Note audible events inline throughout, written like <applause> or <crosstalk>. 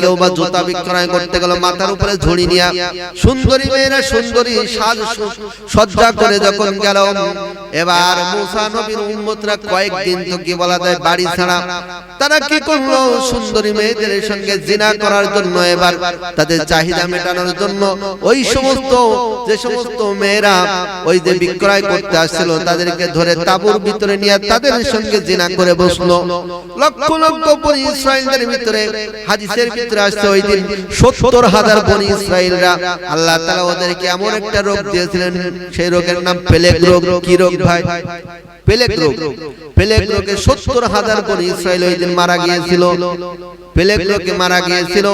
কেউ বা জুতা বিক্রয় করতে গেল, মাথার উপরে ঝুড়ি নিয়া সুন্দরী মেয়েরা সুন্দরী সাজ সজ্জা করে যখন গেল, এবার মুসা নবীর উম্মতরা তো কি বলা যায়, বাড়ি ছাড়া। তারা কি সুন্দরী মেয়েদের সঙ্গে জিনা করার জন্য এবার তাদের চাহিদা মেটানোর জন্য ওই সমস্ত, যে সমস্ত মেয়েরা ওই যে বিক্রয় করতে আসছিল, তাদেরকে ধরে তাবুর ভিতরে নিয়ে তাদের সঙ্গে জিনা করে বসল। লক্ষ লক্ষ ইসরায়েলদের ভিতরে হাদিসের ভিতরে আসছে ওই দিন সত্তর হাজার বনি ইসরায়েলরা আল্লাহ তাআলা ওদেরকে এমন একটা রোগ দিয়েছিলেন, সেই রোগের নাম পেলেগ রোগ। কি রোগ ভাই? পেলেগ রোগ। পেলেগ রোগে সত্তর হাজার বনি ইসরায়েল ওই দিন মারা গিয়েছিল। পেলেগ রোগে মারা গিয়েছিল।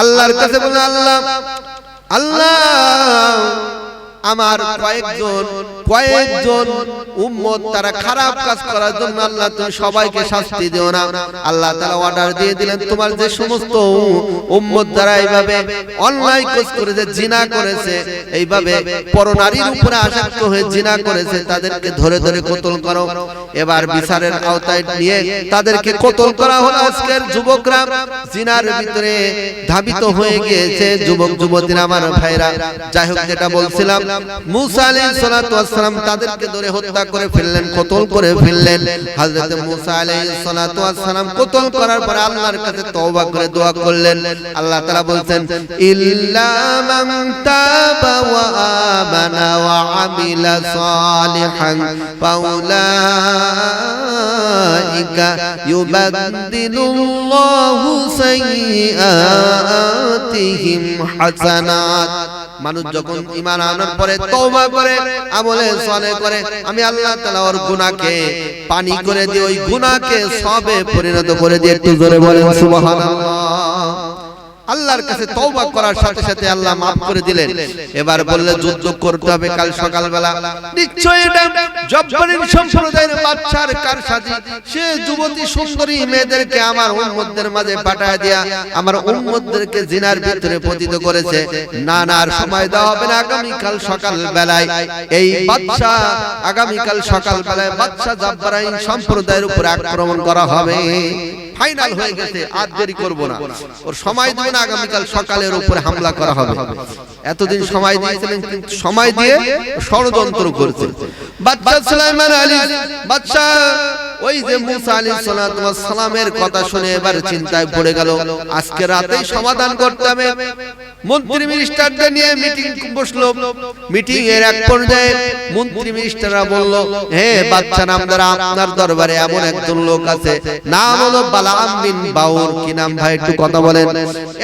আল্লাহর কাছে বলে আল্লাহ আল্লাহ, আমার কয়েকজন কয়েকজন উম্মত, তারা খারাপ কাজ করার জন্য আল্লাহ তুমি সবাইকে শাস্তি দিও না। আল্লাহ তাআলা অর্ডার দিয়ে দিলেন, তোমার যে সমস্ত উম্মত দ্বারা এইভাবে অন্যায় কাজ করেছে, জিনা করেছে, এইভাবে পরনারীর উপরে আসক্ত হয়ে জিনা করেছে, তাদেরকে ধরে ধরে কতল করো। এবার বিচারের আওতায় নিয়ে তাদেরকে কতল করা হলো আজকের যুবকরা। জিনার ভিতরে ধাবিত হয়ে গিয়েছে যুবক, যুবতীরা, আমার ভাইরা যাই হোক, যেটা বলছিলাম, মুসা আলাইহিস সালাতু ওয়াসসালাম তাদেরকে ধরে হত্যা করে ফেললেন, কতল করে ফেললেন। হযরত মুসা আলাইহিস সালাতু ওয়াসসালাম কতল করার পর আল্লাহর কাছে তওবা করে দোয়া করলেন। আল্লাহ তাআলা বলেন ইল্লা মান তাবা ওয়া আমিলা সালিহান ফাউলাইকা ইউবাদদিলুল্লাহু সাইয়্যাতিহিম হাসানাত মানুষ যখন ইমান আনার পরে তওবা করে, আমলে সালেহ করে, আমি আল্লাহ তাআলা ওর গুনাহকে পানি করে দিই ওই গুনাহকে সবে পরিণত করে দিয়ে একটু জোরে বলেন, সুবহানাল্লাহ। আল্লাহর কাছে তওবা করার সাথে সাথে আল্লাহ মাফ করে দিলেন। এবার বললে যুদ্ধ করতে হবে কাল সকালবেলা। নিশ্চয় এটা জব্বারিন সম্প্রদায়ের বাচ্চার কারসাজি। সে যুবতী সুন্দরী মেয়েদেরকে আমার উম্মতদের মাঝে পাঠায় দিয়া আমার উম্মতদেরকে জিনার ভিতরে পতিত করেছে। না না আর সময় দেওয়া হবে না আগামী কাল সকাল বেলায় এই বাচ্চা আগামী কাল সকাল বেলায় বাচ্চা জব্বারাইন সম্প্রদায়ের উপর আক্রমণ করা হবে। ফাইনাল হয়ে গেছে আর দেরি করব না। ওর সময় দেব না আগামীকাল সকালের উপরে হামলা করা হবে। এতদিন সময় দিয়েছিলেন কিন্তু সময় দিয়ে ষড়যন্ত্র করছে। বাচ্চা সুলাইমান আলী বাচ্চা ওই যে মুসা আলী সালামের কথা শুনে এবার চিন্তায় পড়ে গেল। আজকে রাতেই সমাধান করতে হবে। মন্ত্রী মিনিস্টারদের নিয়ে মিটিং বসল। মিটিং এর এক পর্যায়ে মন্ত্রী মিনিস্টাররা বলল হে বাচ্চা নামদার আপনার দরবারে এমন একজন লোক আছে। নাম হলো বালাম বিন বাউর কি নাম ভাই একটু কথা বলেন।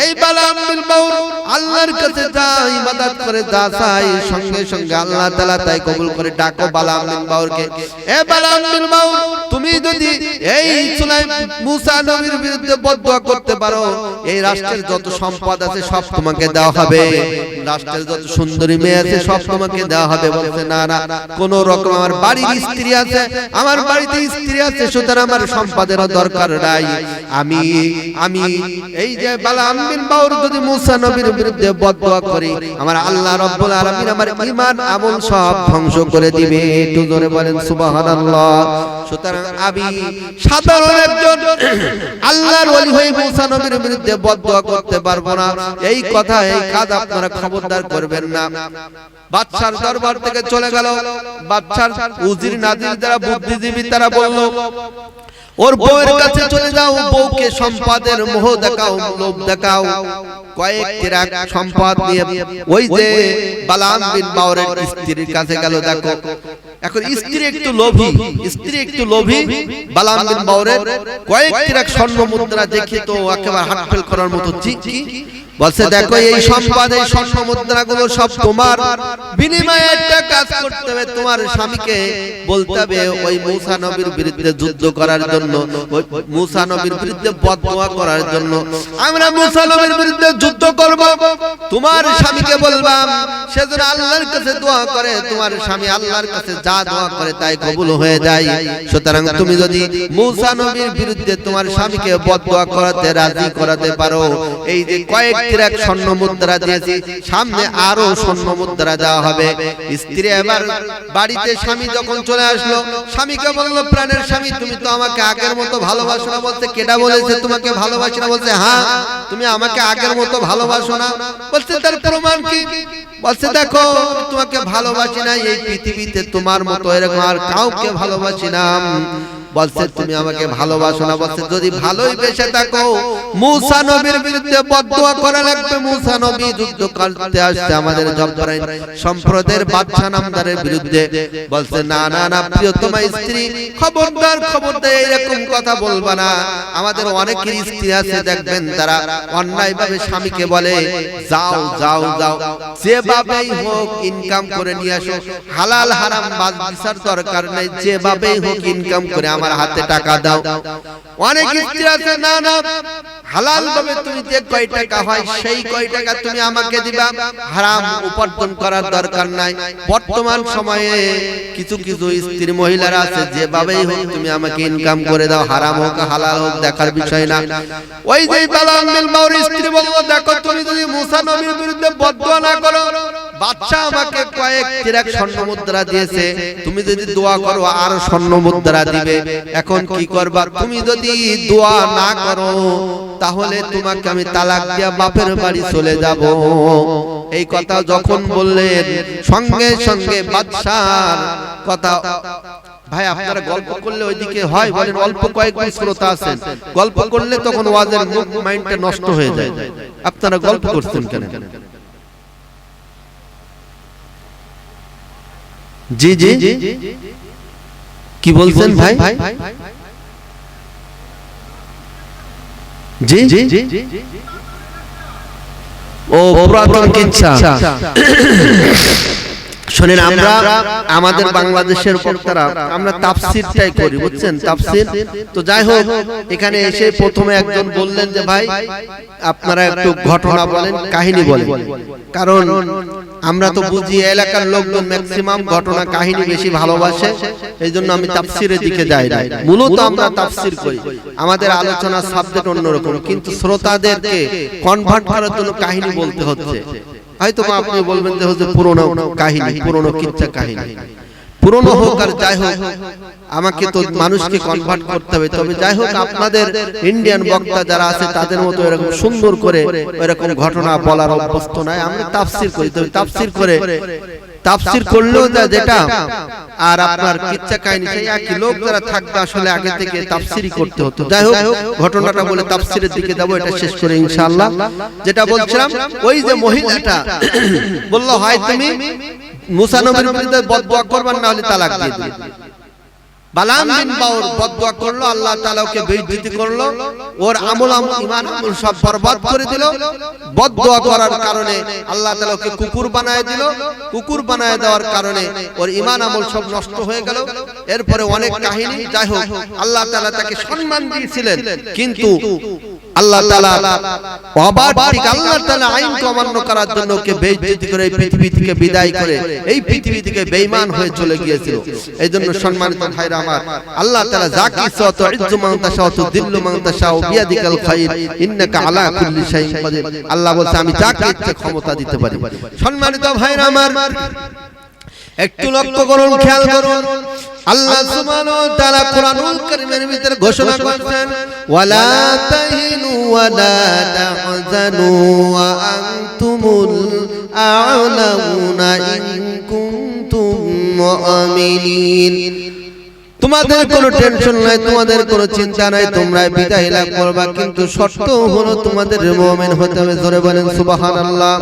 এই বালাম বিন বাউর আল্লাহর কাছে যা ইবাদত করে যা চাই সঙ্গে সঙ্গে আল্লাহ তাআলা তাই কবুল করে ডাকো বালাম বিন বাউরকে। এ বালাম বিন বাউর যদি এই সুলাইম মুসা নবীর বিরুদ্ধে বদদোয়া করতে পারো, এই রাষ্ট্রের যত সম্পদ আছে সব তোমাকে দেওয়া হবে। রাষ্ট্রের যত সুন্দরী মেয়ে আছে সব তোমাকে দেওয়া হবে। বলছে, না না, কোন রকম আমার বাড়ির স্ত্রী আছে, আমার বাড়িতে স্ত্রী আছে, সুতরাং আমার সম্পদের দরকার নাই। আমি আমি, এই যে বালাম বিন বাউর যদি মুসা নবীর বিরুদ্ধে বদদোয়া করি, আমার আল্লাহ রাব্বুল আলামিন আমার ঈমান, আমল সব ধ্বংস করে দিবে। একটু জোরে বলেন, সুবহানাল্লাহ। সুতরাং আমি সাধারণ একজন আল্লাহর ওলি হয়ে মুসা নবীর বিরুদ্ধে বদদোয়া করতে পারব না। এই কথা, এই কাজ আপনারা খবরদার করবেন না। বাদশার দরবার থেকে চলে গেল। বাদশার উজির নাজির যারা বুদ্ধিজীবী, তারা বলল, ওর বউয়ের কাছে চলে যাও, বউকে সম্পদের মোহ দেখাও, লোভ দেখাও। কয়েক ট্রাক সম্পদ নিয়ে ওই যে বালাম বিন বাওরের স্ত্রীর কাছে গেল, দেখো। এখন স্ত্রী একটু লোভী স্ত্রী একটু লোভী বালাম বিন বাওরের কয়েক এক স্বর্ণ মুদ্রা দেখে তো একেবারে হাটফেল করার মতো জি বলছে দেখো এই সম্পদ এই স্বর্ণ মুদ্রাগুলো সব তোমার। বিনিময়ে একটা কাজ করতে হবে তোমার স্বামীকে। বলতে হবে ওই মুসা নবীর বিরুদ্ধে যুদ্ধ করার জন্য ওই মুসা নবীর বিরুদ্ধে বদদোয়া করার জন্য আমরা মুসা নবীর বিরুদ্ধে যুদ্ধ করব। তোমার স্বামীকে বলবাম সে যেন আল্লাহর কাছে দোয়া করে তোমার স্বামী আল্লাহর কাছে যা দোয়া করে তাই কবুল হয়ে যায়। সুতরাং তুমি যদি মুসা নবীর বিরুদ্ধে তোমার স্বামীকে বদদোয়া করাতে রাজি করাতে পারো এই যে কয়েক তিরাক স্বর্ণ মুদ্রা দিয়েছি। সামনে আরও স্বর্ণ মুদ্রা দেওয়া হবে। স্ত্রী এবার বাড়িতে স্বামী যখন চলে আসলো, স্বামীকে বলল, প্রাণের স্বামী, তুমি তো আমাকে আগের মতো ভালোবাসো না বলতে কেটা বলেছে? তোমাকে ভালোবাসি না বলছে হ্যাঁ তুমি আমাকে আগের মতো ভালোবাসো না। বলছে, তার প্রমাণ কি? বলছে, দেখো তোমাকে ভালোবাসি না, এই পৃথিবীতে তোমার মতো এরকম আর কাউকে ভালোবাসি না। বলছে তুমি আমাকে ভালোবাসো না। বলছে যদি ভালোই বেসে থাকো মুসা নবীর বিরুদ্ধে বদদোয়া করা লাগবে। মুসা নবী যুদ্ধ করতে আসছে আমাদের জব্বরাইন সম্প্রদায়ের বাদশা নামদারের বিরুদ্ধে বলছে না না না প্রিয়তমা স্ত্রী খবরদার খবরদার এরকম কথা বলবা না। আমাদের অনেকের স্ত্রী আছে দেখবেন তারা অন্যায় ভাবে স্বামীকে বলে যাও যাও যাও যেভাবেই হোক ইনকাম করে নিয়ে আসো হালাল হারাম বাদ বিচার দরকার নেই যেভাবেই হোক ইনকাম করে আমার হাতে টাকা দাও। অনেক স্ত্রী আছে না না হালাল ভাবে তুমি যে কয় টাকা হয় সেই কয় টাকা তুমি আমাকে দিবা। হারাম উপার্জন করার দরকার নাই। বর্তমান সময়ে কিছু কিছু স্ত্রী মহিলারা আছে যেভাবেই হোক তুমি আমাকে ইনকাম করে দাও হারাম হোক হালাল হোক দেখার বিষয় না। ওই যে বালাম বিল মাউর স্ত্রী বলব দেখো তুমি যদি মুসা নবীর বিরুদ্ধে বদদোয়া না করো বাচ্চা আমাকে কয়েক তিরাক স্বর্ণ মুদ্রা দিয়েছে। তুমি যদি দোয়া করো, আর স্বর্ণ মুদ্রা দিবে। এখন কি করবা? তুমি যদি দোয়া না করো, তাহলে তোমাকে আমি তালাক দিয়া বাপের বাড়ি চলে যাব। এই কথা যখন বললেন, সঙ্গে সঙ্গে বাদশার কথা, ভাই, আপনারা গল্প করলে ওইদিকে হয়, বলেন, অল্প কয়েকজন শ্রোতা আছেন। গল্প করলে তখন ওয়াজের মাইন্ডটা নষ্ট হয়ে যায়। আপনারা গল্প করছেন কেন? জি জি কি বলছেন ভাই? জি ও পুরাতন কিচ্ছা। <coughs> শোনেন আমরা আমাদের বাংলাদেশের বক্তারা আমরা তাফসিরটাই করি বুঝছেন? তাফসির? তো যাই হোক এখানে এসে প্রথমে একজন বললেন যে ভাই আপনারা একটু ঘটনা বলেন কাহিনী বলেন। কারণ আমরা তো বুঝি এলাকার লোকজন ম্যাক্সিমাম ঘটনা কাহিনী বেশি ভালোবাসে এই জন্য আমি তাফসিরের দিকে যাই না। মূলত আমরা তাফসির করি। আমাদের আলোচনার সাবজেক্ট অন্যরকম। কিন্তু শ্রোতাদেরকে কনভার্ট করার জন্য কাহিনী বলতে হচ্ছে। হয়তো আপনি বলবেন যে হচ্ছে পুরনো কাহিনী পুরনো কিচ্ছা কাহিনী। পুরনো হোক আর যাই হোক আমাকে তো মানুষকে কনভার্ট করতে হবে। তবে যাই হোক আপনাদের ইন্ডিয়ান বক্তা যারা আছে তাদের মতো এরকম সুন্দর করে এরকম ঘটনা বলার অভ্যস্ত নাই আমরা তাফসির করি তবে তাফসির করে তাফসির করলেও যা যেটা আর আপনার কিচ্ছা কাহিনী সেই একই লোক যারা থাকবে আসলে আগে থেকে তাফসিরই করতে হতো। যাই হোক ঘটনাটা বলে তাফসিরের দিকে যাব এটা শেষ করে ইনশাআল্লাহ। যেটা বলছিলাম ওই যে মহিলাটা বলল হয় তুমি মুসা নবীর বিরুদ্ধে বদদোয়া করবেন না হলে তালাক দিয়ে দিবে। বালাম বিন বাউর বদদোয়া করল, আল্লাহ তাআলা ওকে বেইজ্জতি করল, ওর আমল আমল, ঈমান আমল সব बर्बाद করে দিল। বদদোয়া করার কারণে আল্লাহ তাআলা ওকে কুকুর বানায় দিল। কুকুর বানায় দেওয়ার কারণে ওর ঈমান আমল সব নষ্ট হয়ে গেল। এরপরে অনেক কাহিনী যাই হোক আল্লাহ তাআলা তাকে সম্মান দিয়েছিলেন। কিন্তু আল্লাহ তাআলা অবাধ আল্লাহ তাআলা আইনকে অমান্য করার জন্য বেইজ্জতি করে এই পৃথিবী থেকে বিদায় করে এই পৃথিবী থেকে বেঈমান হয়ে চলে গিয়েছিল। এই জন্য সম্মানিত ভাইরা আমার আল্লাহ তাআলা যাকে ইচ্ছা তো ইজ্জু মান তাশা তো দিল্লু বিয়াদিকাল খাইর ইন্নাকা আলা কুল্লি শাইইন কাদির। আল্লাহ বলছে আমি যাকে ইচ্ছা ক্ষমতা দিতে পারি। সম্মানিত ভাইরা আমার। একটু লক্ষ্য করুন, খেয়াল করুন। আল্লাহ সুবহানাহু ওয়া তাআলা কোরআনুল কারীমের ভিতরে ঘোষণা করেছেন, ওয়ালা তাহিনু ওয়ালা তাহজানু ওয়া আনতুমুল আ'লাউনা ইন কুনতুম মুমিনিন। তোমাদের কোনো টেনশন নাই তোমাদের কোনো চিন্তা নাই তোমরা বিদায় লাভ করবা কিন্তু শর্ত হলো তোমাদের মুমিন হতে হবে জোরে বলেন সুবহানাল্লাহ।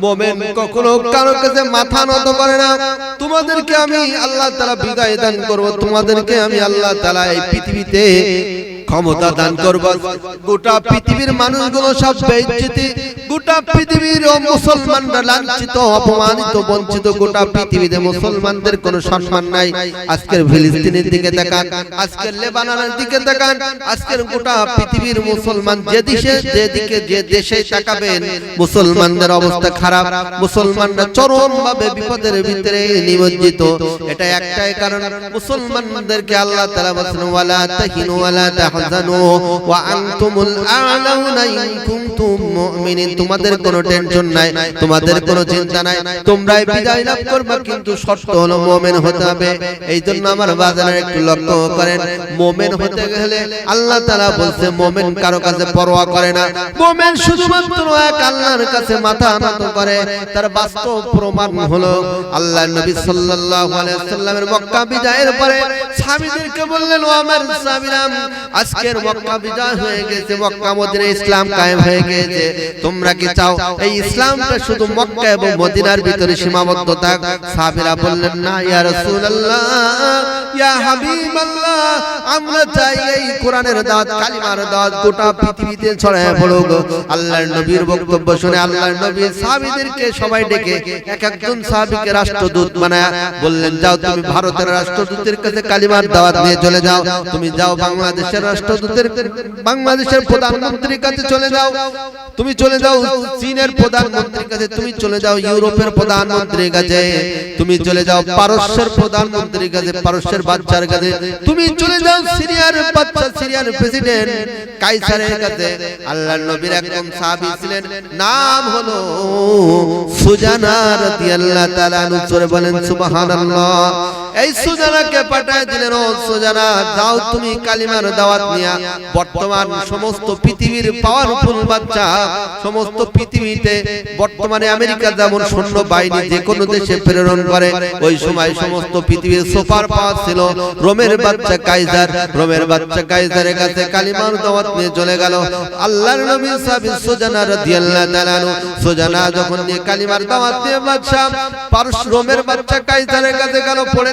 মুমিন কখনো কারও কাছে মাথা নত করে না। তোমাদেরকে আমি আল্লাহ তাআলা বিদায় দান করব। তোমাদেরকে আমি আল্লাহ তাআলা এই পৃথিবীতে ক্ষমতা দান করব। গোটা পৃথিবীর মানুষগুলো সব বেইজ্জতি। গোটা পৃথিবীর মুসলমানরা লাঞ্ছিত, অপমানিত, বঞ্চিত। গোটা পৃথিবীতে মুসলমানদের কোনো সম্মান নাই। আজকের ফিলিস্তিনের দিকে তাকান আজকের লেবাননের দিকে তাকান আজকের গোটা পৃথিবীর মুসলমান যে দেশে যেদিকে যে দেশে তাকাবেন মুসলমানদের অবস্থা খারাপ। মুসলমানরা চরম ভাবে বিপদের ভিতরে নিমজ্জিত। এটা একটাই কারণ। মুসলমানদেরকে আল্লাহ তাআলা বলেন ওয়ালা তাহিনু, ওয়ালা তাহজানু ওয়া আনতুমুল আ'লাউনা ইন কুনতুম মুমিনিন। তোমাদের কোনো টেনশন নাই, তোমাদের কোনো চিন্তা নাই, তোমরাই বিজয় লাভ করবে, কিন্তু শর্ত হলো মুমিন হতে হবে। এই জন্য আমার বাজারে একটু লক্ষ্য করেন, মুমিন হতে গেলে আল্লাহ তাআলা বলছে, মুমিন কারও কাছে পরোয়া করে না। মুমিন শুধুমাত্র এক আল্লাহর কাছে মাথা নত করে। তার বাস্তব প্রমাণ হলো আল্লাহ নবী সাল্লাল্লাহু আলাইহি সাল্লামের মক্কা বিজয়ের পরে সাহাবীদেরকে বললেন, ও আমার সাহাবীরাম আজকের মক্কা বিজয় হয়ে গেছে মক্কা মদিনায় ইসলাম কায়েম হয়ে গেছে। তোমরা কি চাও? এই ইসলামটা শুধু মক্কা এবং মদিনার ভিতরে সীমাবদ্ধ থাক। সাহাবীরা বললেন না ইয়া রাসূলুল্লাহ ইয়া হাবিবাল্লাহ আমরা চাই এই কোরআনের দাওয়াত কালিমার দাওয়াত গোটা পৃথিবীতে ছড়ায় পড়ুক। আল্লাহর নবীর বক্তব্য শুনে আল্লাহর নবী সাহাবীদেরকে সবাই ডেকে এক একজন সাহাবীকে রাষ্ট্রদূত বানায় বললেন যাও তুমি ভারতের রাষ্ট্রদূতের কাছে কালিমার দাওয়াত নিয়ে চলে যাও তুমি যাও বাংলাদেশের রাষ্ট্রদূতের বাংলাদেশের প্রধানমন্ত্রীর কাছে চলে যাও। তুমি চলে যাও চীনের প্রধানমন্ত্রীর কাছে, তুমি চলে যাও ইউরোপের প্রধানমন্ত্রীর কাছে, তুমি চলে যাও পারস্যের প্রধানমন্ত্রীর কাছে, পারস্যের বাচ্চার কাছে, তুমি চলে যাও সিরিয়ার বাচ্চা সিরিয়ার প্রেসিডেন্ট কাইসারের কাছে। আল্লাহর নবীর একজন সাহাবী ছিলেন, নাম হলো সুজানা রাদিয়াল্লাহু তাআলা আনহু। বলেন, সুবহানাল্লাহ। এই সুজানাকে পাঠায় দিলেন, ও সুজানা, যাও তুমি কালিমার দাওয়াত নিয়া। বর্তমান সমস্ত পৃথিবীর পাওয়ারফুল বাচ্চা, সমস্ত পৃথিবীতে বর্তমানে আমেরিকা যেমন সৈন্য বাহিনী যে কোনো দেশে প্রেরণ করে, ওই সময় সমস্ত পৃথিবীর সুপার পাওয়ার ছিল। রোমের বাচ্চা কাইজার রোমের বাচ্চা কাইজারের কাছে কালিমার দাওয়াত নিয়ে চলে গেল। আল্লাহর নবী সাহাবী সুজানা রাদিয়াল্লাহু তাআলা সুজানা যখন নিয়ে কালিমার দাওয়াত দিয়ে বাদশা পারস রোমের বাচ্চা কাইজারের কাছে গেল, পড়ে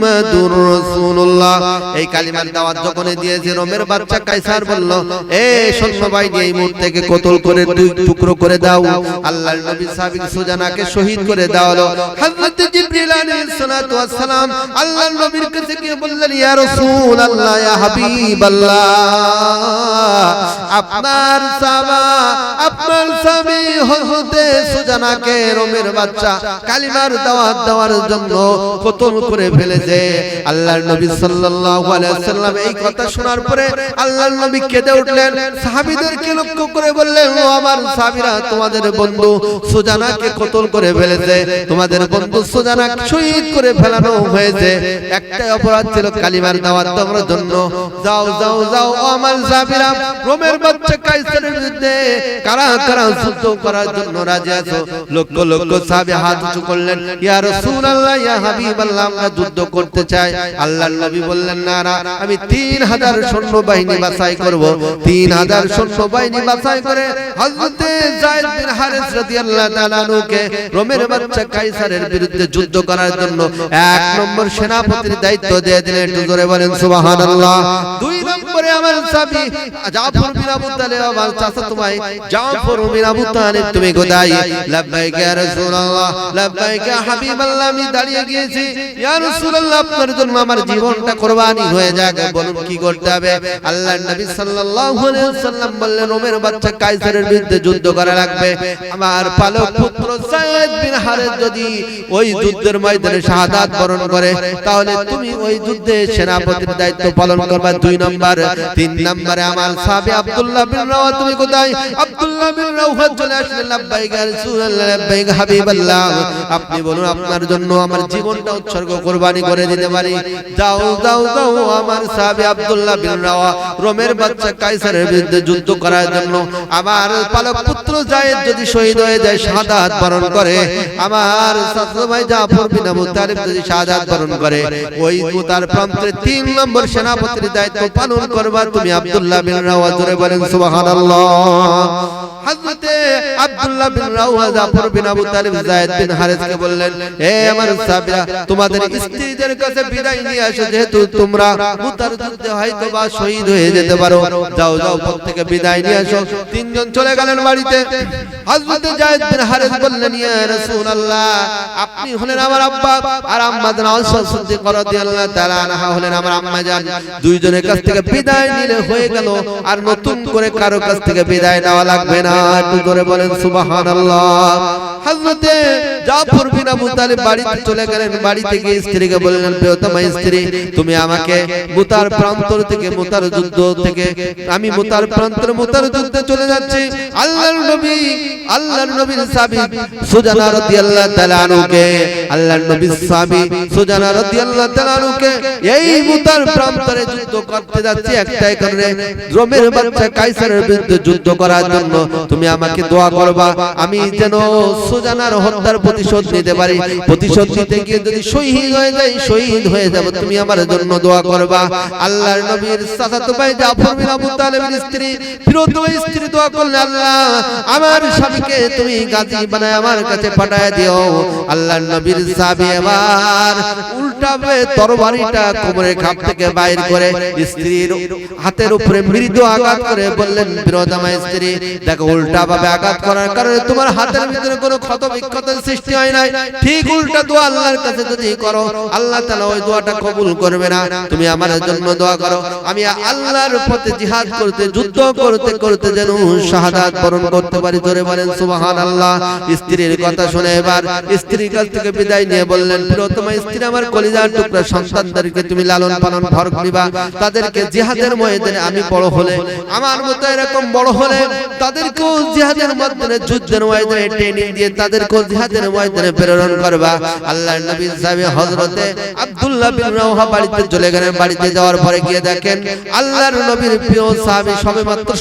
মুহাম্মাদুর রাসূলুল্লাহ। এই কালিমার দাওয়াত যখন দিয়েছে, রোমের বাচ্চা কাইসার বলল, এ সৈন্যবাহিনী এই মুহূর্তে কতল করে দুই টুকরো করে দাও। আল্লাহর নবী সাবিক সুজানাকে শহীদ করে হলো। হযরত জিবরিল আলাইহিস সালাতু ওয়াস সালাম আল্লাহর নবীর কাছে গিয়ে বললেন, ইয়া রাসূলুল্লাহ, ইয়া হাবিবাল্লাহ, আপনার সাবা, আপনার স্বামী হতে সুজানাকে রোমের বাচ্চা কালিমার দাওয়াত দেওয়ার জন্য কতল করে ফেলেছে। আল্লাহর নবী সাল্লাল্লাহু আলাইহি সাল্লাম এই কথা শোনার পরে আল্লাহর নবী কেঁদে উঠলেন। সাহাবীদেরকে লক্ষ্য করে বললেন, ও আমার সাহাবীরা, তোমাদের বন্ধু সুজানাকে কতল করে ফেলেছে। তোমাদের বন্ধু সুজানা শহীদ করে ফেলানো হয়েছে। একটাই অপরাধ ছিল কালিমার দাওয়াত দেওয়ার জন্য। যাও যাও যাও, ও আমার সাহাবীরা, রোমের বাচ্চা কাইসারের বিরুদ্ধে কারা কারা যুদ্ধ করার জন্য রাজি আছো? লক্ষ লক্ষ সাহাবী হাত উঁচু করলেন, ইয়া রাসূলুল্লাহ, ইয়া হাবিবাল্লাহ, আমরা যুদ্ধ করতে চাই আল্লাহর নবী বললেন, না আমি 3000 সৈন্য বাহিনী বাছাই করব। 3000 সৈন্য বাহিনী বাছাই করে হযরতে যায়েদ বিন হারিস রাদিয়াল্লাহু তাআলা আনহুকে রোমের বাচ্চা কাইসারের বিরুদ্ধে যুদ্ধ করার জন্য এক নম্বর সেনাপতির দায়িত্ব দিয়ে দিলেন। একটু জোরে বলেন, সুবহানাল্লাহ। দুই নম্বরে আমার সাবি জাফর বিন আবু তালেব, আমার চাচা তোমায় জাফর বিন আবু তালেব, তুমি কোথায়? লাব্বাইক ইয়া রাসূলুল্লাহ, লাব্বাইক ইয়া হাবিবাল্লাহ, আমি দাঁড়িয়ে গিয়েছি। ইয়া রাসূলুল্লাহ আপনার জন্য আমার জীবনটা কুরবানি হয়ে যাক। বলুন, কি করতে হবে? আল্লাহর নবী সাল্লাল্লাহু আলাইহি ওয়াসাল্লাম বললেন রোমের বাচ্চা কাইসারের বিরুদ্ধে যুদ্ধ করা লাগবে। আমার পালক পুত্র সাইদ বিন হারেস যদি ওই যুদ্ধের ময়দানে শাহাদাত বরণ করে, তাহলে তুমি ওই যুদ্ধে সেনাপতির দায়িত্ব পালন করবা দুই নম্বর। তিন নম্বরে আমার সাহাবী আব্দুল্লাহ বিন রাওয়া তুমি কোথায়? আব্দুল্লাহ বিন রাওয়া চলে আসলেন, লাব্বাইক রাসূলুল্লাহ, লাব্বাইক হাবিবাল্লাহ। আপনি বলুন, আপনার জন্য আমার জীবনটা উৎসর্গ কুরবানি করে দিতে পারি। যাও যাও যাও, আমার সাহাবী আব্দুল্লাহ বিন রাওয়া রোমের বাচ্চা কাইসারের বিরুদ্ধে যুদ্ধ করার জন্য আমার পালক পুত্র জায়েদ যদি শহীদ হয়ে যায় শাহাদাত বরণ করে। আমার চাচা ভাই জাফর বিন আবু তালিব যদি শাহাদাত বরণ করে, ওই তার প্রান্তে তিন নম্বর সেনাপতির দায়িত্ব পালন করবা তুমি আব্দুল্লাহ বিন রাওয়া। জোরে বলেন, সুবহানাল্লাহ। আব্দুল্লাহ বিন জাফর বিন আবু তালিব যায়েদ বিন হারিসকে বললেন হে আমার সাহাবীরা তোমাদের স্ত্রীদের কাছে বিদায় নিয়ে যেহেতু তোমরা হয়তো বা শহীদ হয়ে যেতে পারো। যাও যাও বিদায় নিয়ে তিনজন চলে গেলেন বাড়িতে। যায়েদ বিন হারিস বললেন, ইয়া রাসূলুল্লাহ, আপনি হলেন আমার আব্বা, আর আম্মা জান রাদিয়াল্লাহু তাআলা আনহা হলেন আমার আম্মা জান। দুইজনের কাছ থেকে বিদায় নিলে হয়ে গেল, আর নতুন করে কারও কাছ থেকে বিদায় নেওয়া লাগবে না। একটু করে বলেন মুতার যুদ্ধ আমি মুতার প্রান্তর, মুতার যুদ্ধে চলে যাচ্ছি। নবী নবীর সুজানা নবীর সুজানা এই মুতার প্রান্তরে যুদ্ধ করতে যাচ্ছি। একটাই কারণে, রোমের বাচ্চা কাইসারের বিরুদ্ধে যুদ্ধ করার জন্য তুমি আমাকে দোয়া করবা আমি যেন সুজানার হত্যার প্রতিশোধ নিতে পারি। প্রতিশোধ নিতে গিয়ে যদি শহীদ হয়ে যাই শহীদ হয়ে যাব তুমি আমার জন্য দোয়া করবা। আল্লাহর নবীর চাচাতো ভাই জাফর বিন আবু তালেবের স্ত্রী প্রিয়তম স্ত্রী দোয়া করলেন আল্লাহ আমার স্বামীকে তুমি গাজী বানায় আমার কাছে পাঠায় দিও। আল্লাহর নবীর সাহাবী এবার উল্টাবে তরবারিটা কোমরের খাপ থেকে বাইর করে স্ত্রীর হাতের উপরে মৃদু আঘাত করে বললেন প্রিয়তমা স্ত্রী দেখো উল্টা ভাবে আঘাত করার কারণে তোমার হাতের ভিতরে কোনো ক্ষত বিক্ষতের সৃষ্টি হয় নাই। ঠিক উল্টা দোয়া আল্লাহর কাছে যদি করো, আল্লাহ তাআলা ওই দোয়াটা কবুল করবে না। তুমি আমার জন্য দোয়া করো। আমি আল্লাহর পথে জিহাদ করতে, যুদ্ধ করতে করতে যেন শাহাদাত বরণ করতে পারি। ধরে বলেন, সুবহানাল্লাহ। স্ত্রীর কথা শুনে এবার স্ত্রীর কাছ থেকে বিদায় নিয়ে বললেন, প্রিয়তমা স্ত্রী, আমার কলিজার টুকরা সন্তানদেরকে তুমি লালন পালন ভর করিবা। তাদেরকে জিহাদের ময়দানে আমি বড় হলে, আমার মতো এরকম বড় হলে তাদেরকেও জিহাদের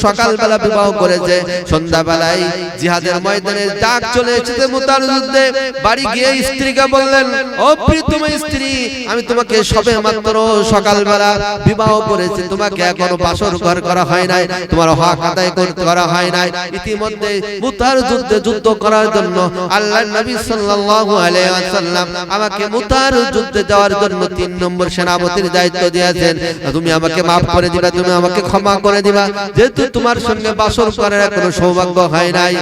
সকালবেলা বিবাহ করেছে। সন্ধ্যাবেলায় জিহাদের ময়দানে ডাক চলে এসেছে বাড়ি গিয়ে স্ত্রীকে বললেন, ও স্ত্রী, আমি তোমাকে সবে মাত্র সকালবেলা বিবাহ করেছি। তোমাকে এখনও বাসর ঘর করা হয় নাই। তোমার হক আদায় করা হয় নাই। ইতিমধ্যে মুতার যুদ্ধে যুদ্ধ করার জন্য আল্লাহর নবী সাল্লাল্লাহু আলাইহি ওয়াসাল্লাম আমাকে মুতার যুদ্ধে যাওয়ার জন্য তিন নম্বর সেনাপতির দায়িত্ব দিয়েছেন। তুমি আমাকে maaf করে দিবা তুমি আমাকে ক্ষমা করে দিবা। যেহেতু তোমার সঙ্গে বাসর করার কোনো সৌভাগ্য হয় নাই।